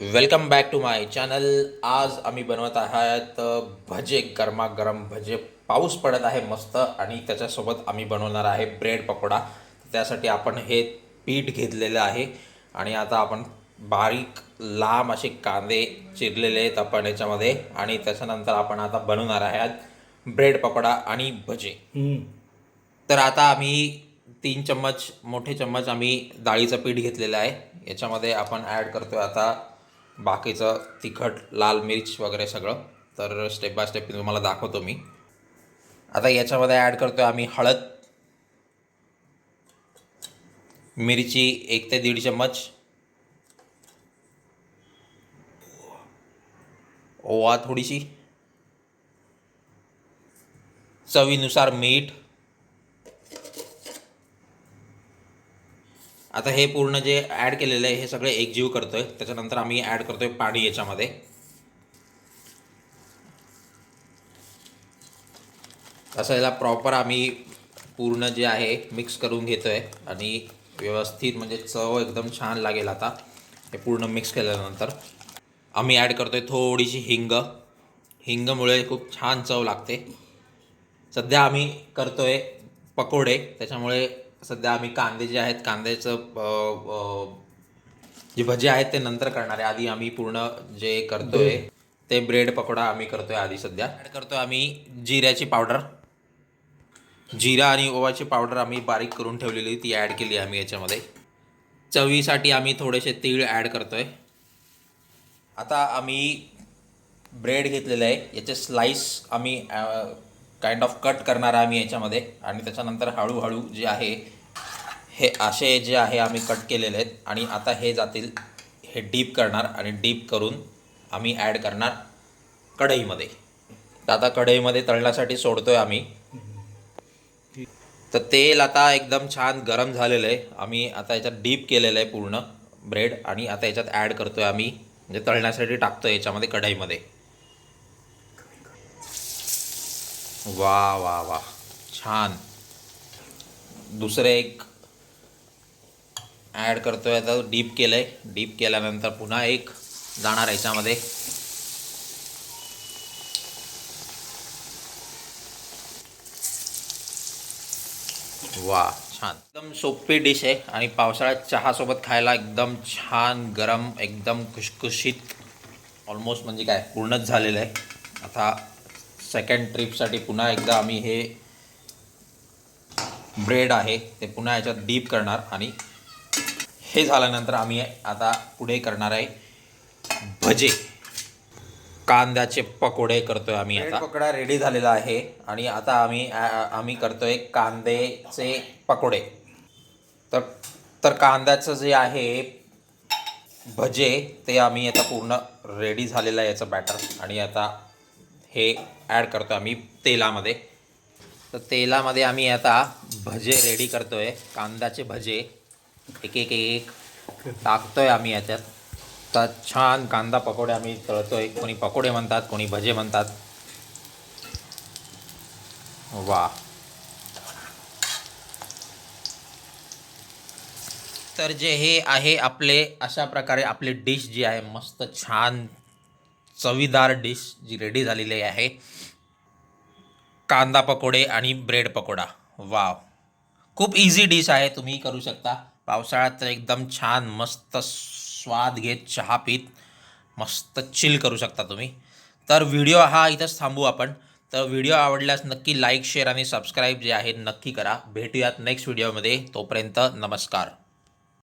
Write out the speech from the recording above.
Welcome back to my channel आज आम्ही बनवत आहात भजे गरमागरम भजे. पाऊस पडत आहे मस्त आणि त्याच्यासोबत आम्ही बनवणार आहे ब्रेड पकोडा. त्यासाठी आपण हे पीठ घेतलेलं आहे आणि आता आपण बारीक लांब असे कांदे चिरलेले आहेत आपण याच्यामध्ये आणि त्याच्यानंतर आपण आता बनवणार आहे ब्रेड पकोडा आणि भजे. तर आता आम्ही तीन चम्मच मोठे चम्मच आम्ही डाळीचं पीठ घेतलेलं आहे. याच्यामध्ये आपण ॲड करतोय आता बाकीचं तिखट लाल मिर्च वगैरे सगळं. तर स्टेप बाय स्टेप तुम्हाला दाखवतो मी. आता याच्यामध्ये ॲड करतो आम्ही हळद मिरची एक ते दीड चम्मच ओवा थोडीशी चवीनुसार मीठ आता हे पूर्ण जे ॲड केलेलं आहे हे सगळे एकजीव करतो आहे त्याच्यानंतर आम्ही ॲड करतो आहे पाणी याच्यामध्ये. असं याला प्रॉपर आम्ही पूर्ण जे आहे मिक्स करून घेतो आहे आणि व्यवस्थित म्हणजे चव एकदम छान लागेल आता. हे पूर्ण मिक्स केल्यानंतर. आम्ही ॲड करतो आहे थोडीशी हिंग. हिंगमुळे खूप छान चव लागते. सध्या आम्ही करतो आहे पकोडे. त्याच्यामुळे सध्या आम्ही कांदे जे आहेत कांद्याचं जे भजे आहेत ते नंतर करणार आहे. आधी आम्ही पूर्ण जे करतोय ते ब्रेड पकोडा आम्ही करतोय आधी सध्या. ॲड करतोय आम्ही जिऱ्याची पावडर. जिरा आणि ओवाची पावडर आम्ही बारीक करून ठेवलेली ती ॲड केली आम्ही याच्यामध्ये. चवीसाठी आम्ही थोडेसे तीळ ॲड करतोय. आता आम्ही ब्रेड घेतलेलं आहे याचे स्लाइस आम्ही काइंड ऑफ कट करणार आहे आम्ही याच्यामध्ये. आणि त्याच्यानंतर हळूहळू जे आहे हे असे जे आहे आम्ही कट केलेले आहेत. आणि आता हे जातील हे डीप करणार आणि डीप करून आम्ही ॲड करणार कढईमध्ये. तर आता कढईमध्ये तळण्यासाठी सोडतो आहे आम्ही. तर तेल आता एकदम छान गरम झालेलं आहे. आम्ही आता याच्यात डीप केलेलं आहे पूर्ण ब्रेड आणि आता याच्यात ॲड करतो आहे आम्ही. म्हणजे तळण्यासाठी टाकतो आहे याच्यामध्ये कढईमध्ये. वा वा वा छान. दुसरं एक ॲड करतोय आता डीप केलं आहे डीप केल्यानंतर पुन्हा एक जाणार याच्यामध्ये. वा छान. एकदम सोपी डिश आहे आणि पावसाळ्यात चहासोबत खायला एकदम छान गरम एकदम खुशखुशीत ऑलमोस्ट म्हणजे काय पूर्णच झालेलं आहे. आता सेकंड ट्रिपसाठी पुन्हा एकदा आम्ही हे ब्रेड आहे ते पुन्हा याच्यात डीप करणार आणि हे झाल्यानंतर आम्ही आता पुढे करणार आहे भजे. कांद्याचे पकोडे करतोय आम्ही आता. पकोडा रेडी झालेला आहे आणि आता आम्ही आम्ही करतोय कांद्याचे पकोडे. तर तर कांद्याचं जे आहे भजे ते आम्ही आता पूर्ण रेडी झालेलं आहे याचं बॅटर आणि आता हे ॲड करतो आम्ही तेलामध्ये. तर तेलामध्ये आम्ही आता भजे रेडी करतो आहे कांद्याचे भजे. एक एक एक टाकतो आहे आम्ही याच्यात. तर छान कांदा पकोडे आम्ही तळतोय. कोणी पकोडे म्हणतात कोणी भजे म्हणतात. वा. तर जे हे आहे आपले अशा प्रकारे आपली डिश जी आहे मस्त छान चवीदार डिश जी रेडी झालेली आहे. कांदा पकोडे आणि ब्रेड पकोडा. वाव खूप इझी डिश आहे. तुम्ही करू शकता. पावसाळ्यात तर एकदम छान मस्त स्वाद घेत चहा पीत मस्त चिल करू शकता तुम्ही. तर व्हिडिओ हा इथंच थांबू आपण. तर व्हिडिओ आवडल्यास नक्की लाईक शेअर आणि सबस्क्राईब जे आहे नक्की करा. भेटूयात नेक्स्ट व्हिडिओमध्ये तोपर्यंत नमस्कार.